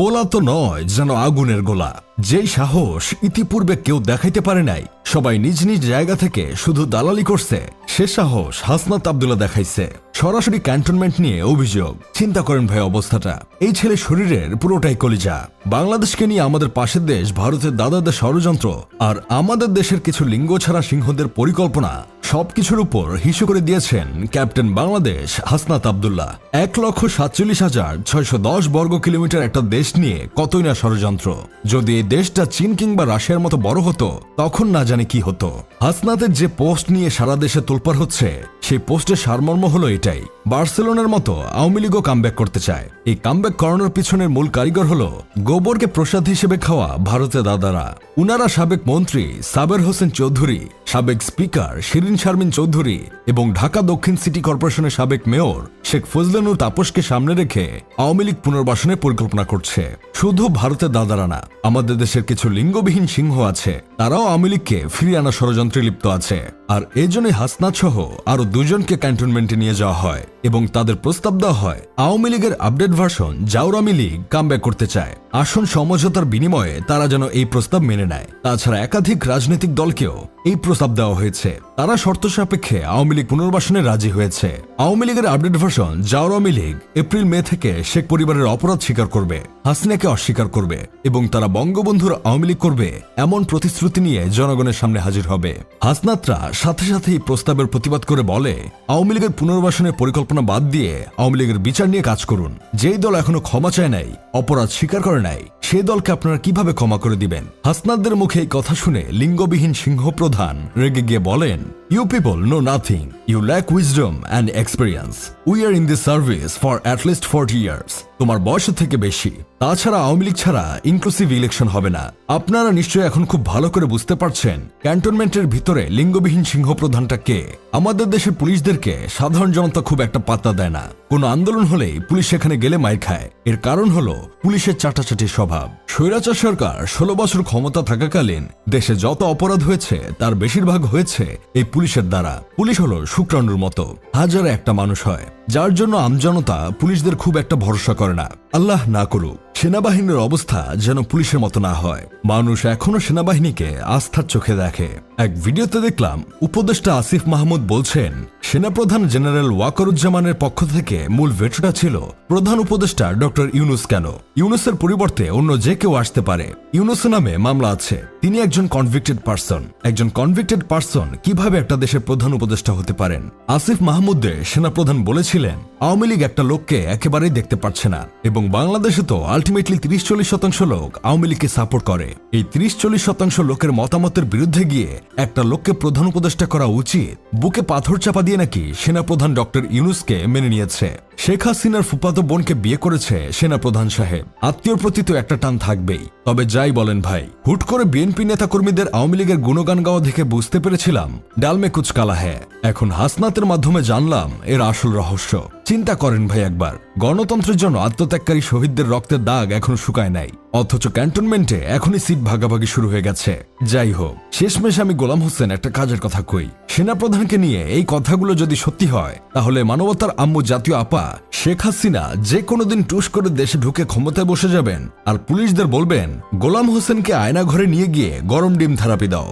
পোলা তো নয় যেন আগুনের গোলা। যেই সাহস ইতিপূর্বে কেউ দেখাইতে পারে নাই, সবাই নিজ নিজ জায়গা থেকে শুধু দালালি করছে। সে সাহস হাসনাত আবদুল্লাহ দেখাইছে। সরাসরি ক্যান্টনমেন্ট নিয়ে অভিযোগ। চিন্তা করেন ভাই অবস্থাটা। এই ছেলে শরীরের পুরোটাই কলিজা। বাংলাদেশকে নিয়ে আমাদের পাশের দেশ ভারতের দাদাদের ষড়যন্ত্র, আর আমাদের দেশের কিছু লিঙ্গ ছাড়া সিংহদের পরিকল্পনা। সবকিছুর উপর হিসু করে দিয়েছেন ক্যাপ্টেন বাংলাদেশ হাসনাত আবদুল্লাহ। এক লক্ষ সাতচল্লিশ হাজার ছয়শো দশ বর্গ কিলোমিটার একটা দেশ নিয়ে কতই না ষড়যন্ত্র। যদি এই দেশটা চীন কিংবা রাশিয়ার মতো বড় হতো, তখন না জানি কি হতো। হাসনাতের যে পোস্ট নিয়ে সারা দেশে তোলপার হচ্ছে সেই পোস্টের সারমর্ম হলো এটাই। বার্সেলোনার মতো আওয়ামী লীগও কামব্যাক করতে চায়। এই কামব্যাক করানোর পিছনের মূল কারিগর হলো গোবরকে প্রসাদ হিসেবে খাওয়া ভারতের দাদারা। উনারা সাবেক মন্ত্রী সাবের হোসেন চৌধুরী, সাবেক স্পিকার শিরিন শারমিন চৌধুরী এবং ঢাকা দক্ষিণ সিটি কর্পোরেশনের সাবেক মেয়র শেখ ফজলানুর তাপসকে সামনে রেখে আওয়ামী লীগ পুনর্বাসনের পরিকল্পনা করছে। শুধু ভারতের দাদারা না, আমাদের দেশের কিছু লিঙ্গবিহীন সিংহ আছে। তারাও আওয়ামী লীগকে ফিরিয়ে আনা ষড়যন্ত্রে লিপ্ত আছে। আর এই জন্যই হাসনাত সহ আরও দুজনকে ক্যান্টনমেন্টে নিয়ে যাওয়া হয়। এবং তাদের প্রস্তাব দেওয়া হয়, আওয়ামী লীগের আপডেট ভার্সন জাউরামি লীগ কামব্যাক করতে চায়। আসন সমঝোতার বিনিময়ে তারা যেন এই প্রস্তাব মেনে নেয়। তাছাড়া একাধিক রাজনৈতিক দলকেও এই প্রস্তাব দেওয়া হয়েছে। তারা শর্ত সাপেক্ষে আওয়ামী লীগ পুনর্বাসনে রাজি হয়েছে। আওয়ামী লীগের আপডেট ভার্সন জাউরামি লীগ এপ্রিল, মে থেকে শেখ পরিবারের অপরাধ স্বীকার করবে, হাসিনাকে অস্বীকার করবে এবং তারা বঙ্গবন্ধুর আওয়ামী লীগ করবে এমন প্রতিশ্রুতি নিয়ে জনগণের সামনে হাজির হবে। হাসনাতরা সাথে সাথে এই প্রস্তাবের প্রতিবাদ করে বলে, আওয়ামী লীগের পুনর্বাসনের পরিকল্পনা বাদ দিয়ে আওয়ামী লীগের বিচার নিয়ে কাজ করুন। যেই দল এখনও ক্ষমা চায় নাই, অপরাধ স্বীকার করে নাই সেই দলকে আপনারা কীভাবে ক্ষমা করে দিবেন? হাসনাতদের মুখে এই কথা শুনে লিঙ্গবিহীন সিংহ প্রধান রেগে গিয়ে বলেন you people know nothing you lack wisdom and experience we are in this service for at least forty years তোমার বয়সের থেকে বেশি। তাছাড়া আওয়ামী লীগ ছাড়া ইনক্লুসিভ ইলেকশন হবে না। আপনারা নিশ্চয়ই এখন খুব ভালো করে বুঝতে পারছেন ক্যান্টনমেন্টের ভিতরে লিঙ্গবিহীন সিংহ প্রধানটা কে। আমাদের দেশের পুলিশদেরকে সাধারণ জনতা খুব একটা পাত্তা দেয় না। কোনো আন্দোলন হলেই পুলিশ সেখানে গেলে মাইর খায়। এর কারণ হলো পুলিশের চাটাচাটি স্বভাব। স্বৈরাচার সরকার ষোলো বছর ক্ষমতা থাকাকালীন দেশে যত অপরাধ হয়েছে, তার বেশিরভাগ হয়েছে এই পুলিশের দ্বারা। পুলিশ হলো শুক্রাণুর মতো। হাজারে একটা মানুষ হয়, যার জন্য আমজনতা পুলিশদের খুব একটা ভরসা করে না। আল্লাহ না করুক। সেনাবাহিনীর অবস্থা যেন পুলিশের মতো না হয়। মানুষ এখনও সেনাবাহিনীকে আস্থার চোখে দেখে। এক ভিডিওতে দেখলাম, উপদেষ্টা আসিফ মাহমুদ বলছেন, সেনাপ্রধান জেনারেল ওয়াকারুজ্জামানের পক্ষ থেকে মূল ভেটোটা ছিল, প্রধান উপদেষ্টা ডক্টর ইউনুস কেন? ইউনুসের পরিবর্তে অন্য যে কেউ আসতে পারে। ইউনুস নামে মামলা আছে। তিনি একজন কনভিক্টেড পার্সন একজন কনভিক্টেড পার্সন কীভাবে একটা দেশের প্রধান উপদেষ্টা হতে পারেন? আসিফ মাহমুদের সেনাপ্রধান বলেছিলেন, আওয়ামী লীগ একটা লোককে একেবারেই দেখতে পাচ্ছে না। এবং বাংলাদেশে তো আলটিমেটলি তিরিশ চল্লিশ শতাংশ লোক আওয়ামী লীগকে সাপোর্ট করে। এই তিরিশ চল্লিশ শতাংশ লোকের মতামতের বিরুদ্ধে গিয়ে একটা লোককে প্রধান উপদেষ্টা করা উচিত, বুকে পাথর চাপা দিয়ে নাকি সেনাপ্রধান ডক্টর ইউনুসকে মেনে নিয়েছে। শেখ হাসিনার ফুপাতো বোনকে বিয়ে করেছে সেনা প্রধান সাহেব। আত্মীয়র প্রতি তো একটা টান থাকবেই। তবে যাই বলেন ভাই, হুট করে বিএনপি নেতা কর্মীদের আওয়ামী লীগের গুণগান গাওয়া দেখে বুঝতে পেরেছিলাম, ডালমে কুচ কালা হ্যাঁ এখন হাসনাতের মাধ্যমে জানলাম এর আসল রহস্য। চিন্তা করেন ভাই একবার, গণতন্ত্রের জন্য আত্মত্যাগকারী শহীদদের রক্তের দাগ এখনও শুকায় নাই। অথচ ক্যান্টনমেন্টে এখনই সিট ভাগাভাগি শুরু হয়ে গেছে। যাই হোক, শেষমেশ আমি গোলাম হোসেন একটা কাজের কথা কই। সেনাপ্রধানকে নিয়ে এই কথাগুলো যদি সত্যি হয়, তাহলে মানবতার আম্মু জাতীয় আপা শেখ হাসিনা যে কোনোদিন টুস করে দেশে ঢুকে ক্ষমতায় বসে যাবেন, আর পুলিশদের বলবেন, গোলাম হোসেনকে আয়না ঘরে নিয়ে গিয়ে গরম ডিম থেরাপি দাও।